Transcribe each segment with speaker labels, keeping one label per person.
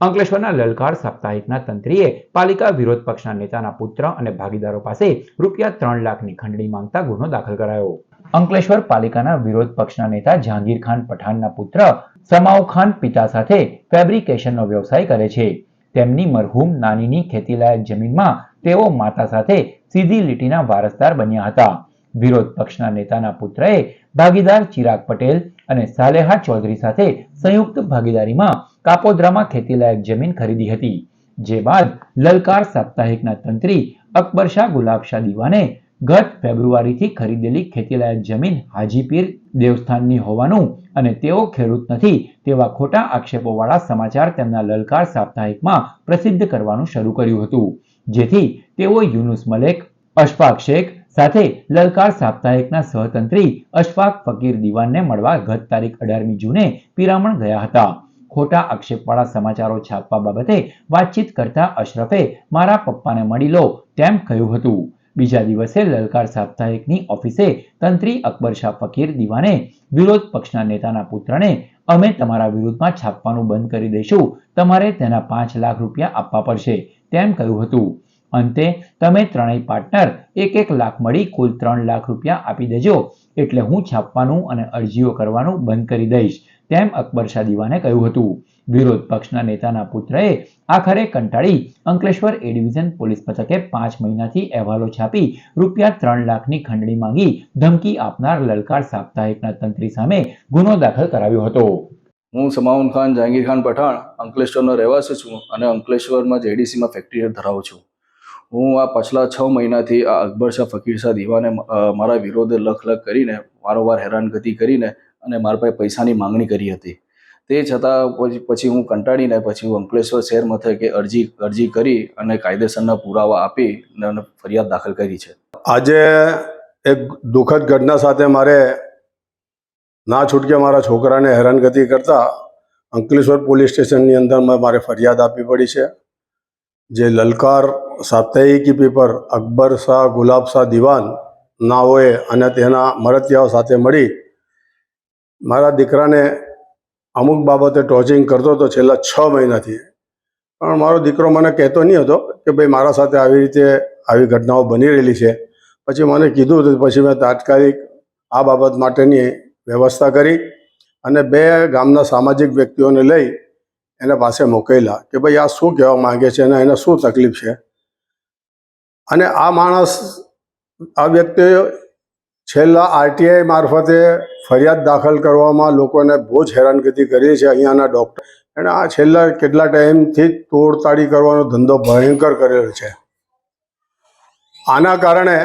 Speaker 1: અંકલેશ્વરના લલકાર સાપ્તાહિકના તંત્રીએ પાલિકા વિરોધ પક્ષના નેતાના પુત્ર અને ભાગીદારો પાસે રૂપિયા ત્રણ લાખની ખંડણી માંગતા ગુનો દાખલ કરાયો. અંકલેશ્વર પાલિકાના વિરોધ પક્ષના નેતા જહાંગીર ખાન પઠાણના પુત્ર સમાઉ ખાન પિતા સાથે ફેબ્રિકેશનનો વ્યવસાય કરે છે. તેમની મરહૂમ નાનીની ખેતીલાયક જમીનમાં તેઓ માતા સાથે સીધી લીટીના વારસદાર બન્યા હતા. વિરોધ પક્ષના નેતાના પુત્રએ ભાગીદાર ચિરાગ પટેલ અને સાલેહા ચૌધરી સાથે સંયુક્ત ભાગીદારીમાં કાપોદ્રામાં ખેતીલાયક જમીન ખરીદી હતી, જે બાદ લલકાર સાપ્તાહિકના તંત્રી અકબરશાહ ગુલાબશાહ દીવાને ગત ફેબ્રુઆરીથી ખરીદેલી ખેતીલાયક જમીન હાજીપીર દેવસ્થાનની હોવાનું અને તેઓ ખેડૂત નથી તેવા ખોટા આક્ષેપોવાળા સમાચાર તેમના લલકાર સાપ્તાહિકમાં પ્રસિદ્ધ કરવાનું શરૂ કર્યું હતું. જેથી તેઓ યુનુસ મલેક, અશફાક શેખ સાથે લલકાર સાપ્તાહિકના સહતંત્રી અશફાક ફકીર દીવાનને મળવા ગત તારીખ અઢારમી જૂને પિરામણ ગયા હતા. ખોટા આક્ષેપવાળા સમાચારો છાપવા બાબતે વાતચીત કરતા અશરફે, મારા પપ્પાને મળી લો, તેમ કહ્યું હતું. બીજા દિવસે લલકાર સાપ્તાહિકની ઓફિસે તંત્રી અકબર ફકીર દીવાને વિરોધ પક્ષના નેતાના પુત્રને, અમે તમારા વિરુદ્ધમાં છાપવાનું બંધ કરી દઈશું. તમારે તેના પાંચ લાખ રૂપિયા આપવા પડશે, તેમ કહ્યું હતું. અંતે તમે ત્રણેય પાર્ટનર એક એક લાખ મળી કુલ ત્રણ લાખ રૂપિયા આપી દેજો, એટલે હું છાપવાનું અને અરજીઓ કરવાનું બંધ કરી દઈશ. તેમ અકબર શાહ દીવાને કહ્યું હતું. વિરોધ પક્ષના નેતાના પુત્રએ આખરે કંટાળી અંકલેશ્વર એ ડિવિઝન પોલીસ મથકે પાંચ મહિનાથી અહેવાલો છાપી રૂપિયા ત્રણ લાખની ખંડણી માંગી ધમકી આપનાર લલકાર સાપ્તાહિકના તંત્રી સામે ગુનો દાખલ કરાવ્યો હતો.
Speaker 2: હું સમાઉન ખાન, જહાંગીર ખાન પઠાણ, અંકલેશ્વરનો રહેવાસી છું અને અંકલેશ્વરમાં જેડીસીમાં ફેક્ટરી ધરાવું છું. હું આ પાછલા છ મહિનાથી આ અકબર શાહ ફકીર શાહ દીવાને મારા વિરોધે લખ લખ કરીને, વારંવાર હેરાનગતિ કરીને અને મારા પાસે પૈસાની માંગણી કરી હતી. તે છતાં પછી પછી હું કંટાળીને, પછી હું અંકલેશ્વર શહેર મથકે અરજી અરજી કરી અને કાયદેસરના પુરાવા આપી અને ફરિયાદ દાખલ કરી છે.
Speaker 3: આજે એક દુઃખદ ઘટના સાથે મારે ના છૂટકે મારા છોકરાને હેરાનગતિ કરતા અંકલેશ્વર પોલીસ સ્ટેશનની અંદર મારે ફરિયાદ આપવી પડી છે. જે લલકાર સાપ્તાહિકી પેપર અકબર શાહ ગુલાબ શાહ દિવાન નાઓએ અને તેના મરતિયાઓ સાથે મળી મારા દીકરાને અમુક બાબતે ટોચિંગ કરતો હતો છેલ્લા છ મહિનાથી. પણ મારો દીકરો મને કહેતો નહીં હતો કે ભાઈ મારા સાથે આવી રીતે આવી ઘટનાઓ બની રહેલી છે. પછી મને કીધું પછી મેં તાત્કાલિક આ બાબત માટેની વ્યવસ્થા કરી અને બે ગામના સામાજિક વ્યક્તિઓને લઈ એને પાસે મોકલેલા કે ભાઈ આ શું કહેવા માંગે છે અને એને શું તકલીફ છે. અને આ માણસ, આ વ્યક્તિએ છેલ્લા આરટીઆઈ મારફતે ફરિયાદ દાખલ કરવામાં લોકોને બહુ જ હેરાનગતિ કરી છે અહીંયાના ડૉક્ટર. એણે આ છેલ્લા કેટલા ટાઈમથી તોડતાડી કરવાનો ધંધો ભયંકર કરેલો છે. આના કારણે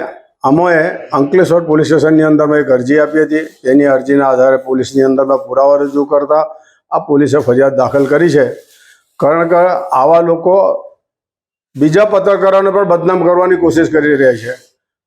Speaker 3: અમોએ અંકલેશ્વર પોલીસ સ્ટેશનની અંદર મેં એક અરજી આપી હતી. તેની અરજીના આધારે પોલીસની અંદર મેં પુરાવા રજૂ કરતા આ પોલીસે ફરિયાદ દાખલ કરી છે. કારણ કે આવા લોકો બીજા પત્રકારોને પણ બદનામ કરવાની કોશિશ કરી રહ્યા છે.